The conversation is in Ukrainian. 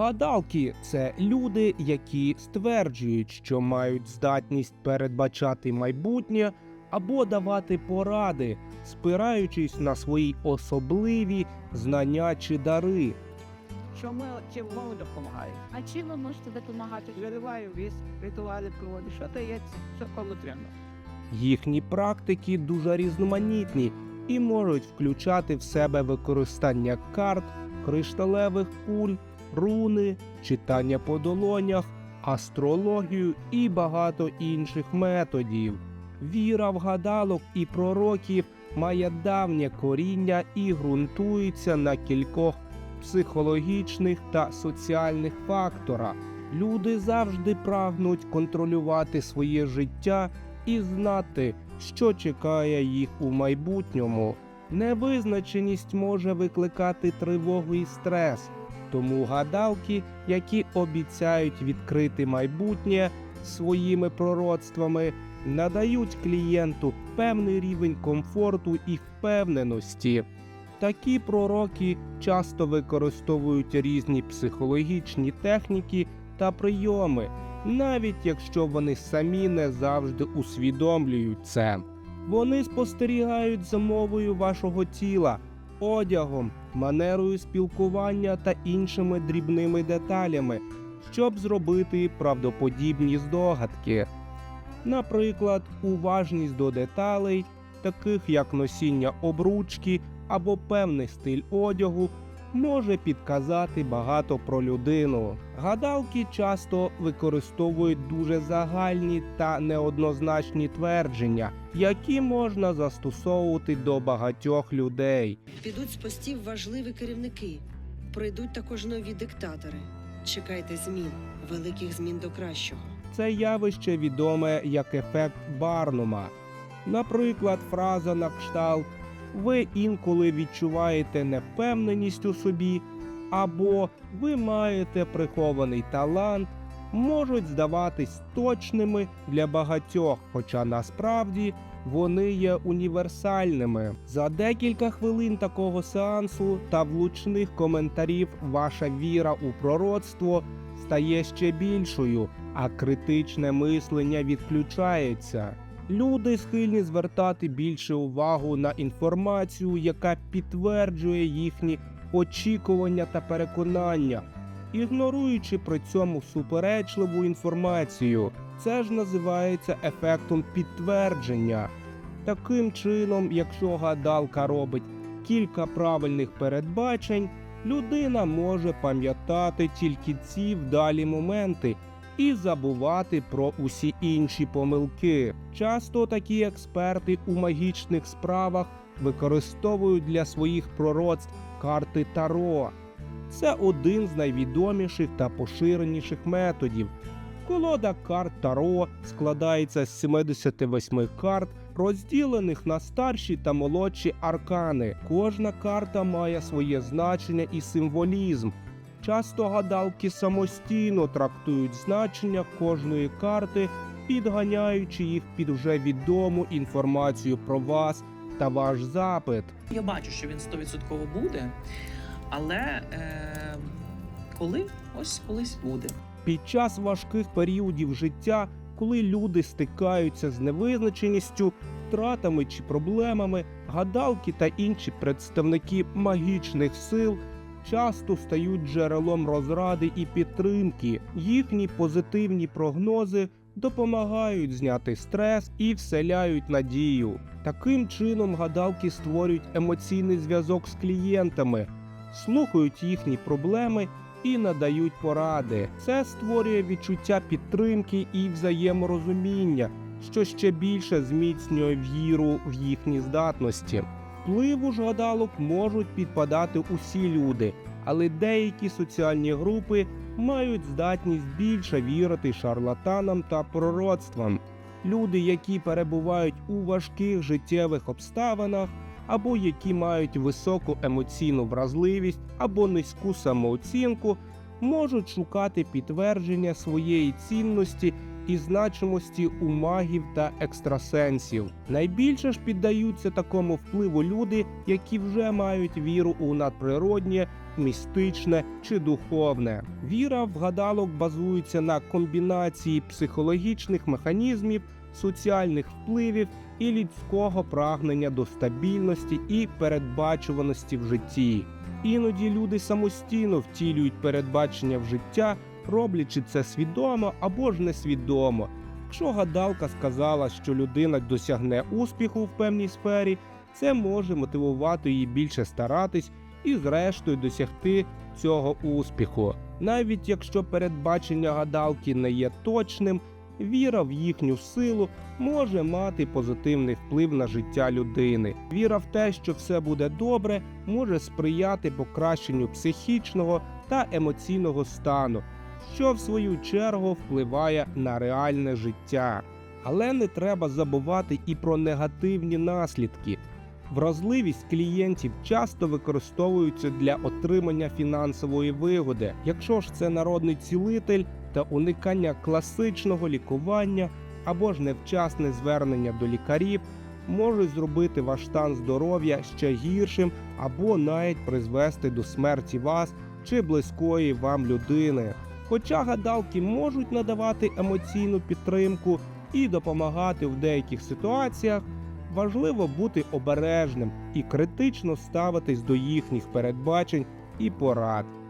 Гадалки це люди, які стверджують, що мають здатність передбачати майбутнє або давати поради, спираючись на свої особливі знання чи дари. Що ми чим вам допомагає? А чим ви можете допомагати? Вириваю віз, ритуали проводить, що дається, що кому треба. Їхні практики дуже різноманітні і можуть включати в себе використання карт, кришталевих куль, руни, читання по долонях, астрологію і багато інших методів. Віра в гадалок і пророків має давнє коріння і ґрунтується на кількох психологічних та соціальних факторах. Люди завжди прагнуть контролювати своє життя і знати, що чекає їх у майбутньому. Невизначеність може викликати тривогу і стрес, тому гадалки, які обіцяють відкрити майбутнє своїми пророцтвами, надають клієнту певний рівень комфорту і впевненості. Такі пророки часто використовують різні психологічні техніки та прийоми, навіть якщо вони самі не завжди усвідомлюють це. Вони спостерігають за мовою вашого тіла, одягом, манерою спілкування та іншими дрібними деталями, щоб зробити правдоподібні здогадки. Наприклад, уважність до деталей, таких як носіння обручки або певний стиль одягу, може підказати багато про людину. Гадалки часто використовують дуже загальні та неоднозначні твердження, які можна застосовувати до багатьох людей. Підуть з постів важливі керівники. Прийдуть також нові диктатори. Чекайте змін, великих змін до кращого. Це явище відоме як ефект Барнума. Наприклад, фраза на кшталт ви інколи відчуваєте невпевненість у собі, або ви маєте прихований талант, можуть здаватись точними для багатьох, хоча насправді вони є універсальними. За декілька хвилин такого сеансу та влучних коментарів ваша віра у пророцтво стає ще більшою, а критичне мислення відключається. Люди схильні звертати більше увагу на інформацію, яка підтверджує їхні очікування та переконання, ігноруючи при цьому суперечливу інформацію. Це ж називається ефектом підтвердження. Таким чином, якщо гадалка робить кілька правильних передбачень, людина може пам'ятати тільки ці вдалі моменти і забувати про усі інші помилки. Часто такі експерти у магічних справах використовують для своїх пророцтв карти Таро. Це один з найвідоміших та поширеніших методів. Колода карт Таро складається з 78 карт, розділених на старші та молодші аркани. Кожна карта має своє значення і символізм. Часто гадалки самостійно трактують значення кожної карти, підганяючи їх під вже відому інформацію про вас та ваш запит. Я бачу, що він 100% буде, але е, коли? Ось колись буде. Під час важких періодів життя, коли люди стикаються з невизначеністю, втратами чи проблемами, гадалки та інші представники магічних сил часто стають джерелом розради і підтримки. Їхні позитивні прогнози допомагають зняти стрес і вселяють надію. Таким чином гадалки створюють емоційний зв'язок з клієнтами, слухають їхні проблеми і надають поради. Це створює відчуття підтримки і взаєморозуміння, що ще більше зміцнює віру в їхні здатності. Впливу ж гадалок можуть підпадати усі люди, але деякі соціальні групи мають здатність більше вірити шарлатанам та пророцтвам. Люди, які перебувають у важких життєвих обставинах, або які мають високу емоційну вразливість або низьку самооцінку, можуть шукати підтвердження своєї цінності і значимості у магів та екстрасенсів. Найбільше ж піддаються такому впливу люди, які вже мають віру у надприроднє, містичне чи духовне. Віра в гадалок базується на комбінації психологічних механізмів, соціальних впливів і людського прагнення до стабільності і передбачуваності в житті. Іноді люди самостійно втілюють передбачення в життя, роблячи це свідомо або ж несвідомо. Якщо гадалка сказала, що людина досягне успіху в певній сфері, це може мотивувати її більше старатись і, зрештою, досягти цього успіху. Навіть якщо передбачення гадалки не є точним, віра в їхню силу може мати позитивний вплив на життя людини. Віра в те, що все буде добре, може сприяти покращенню психічного та емоційного стану, що в свою чергу впливає на реальне життя. Але не треба забувати і про негативні наслідки. Вразливість клієнтів часто використовується для отримання фінансової вигоди. Якщо ж це народний цілитель та уникання класичного лікування або ж невчасне звернення до лікарів, можуть зробити ваш стан здоров'я ще гіршим або навіть призвести до смерті вас чи близької вам людини. Хоча гадалки можуть надавати емоційну підтримку і допомагати в деяких ситуаціях, важливо бути обережним і критично ставитись до їхніх передбачень і порад.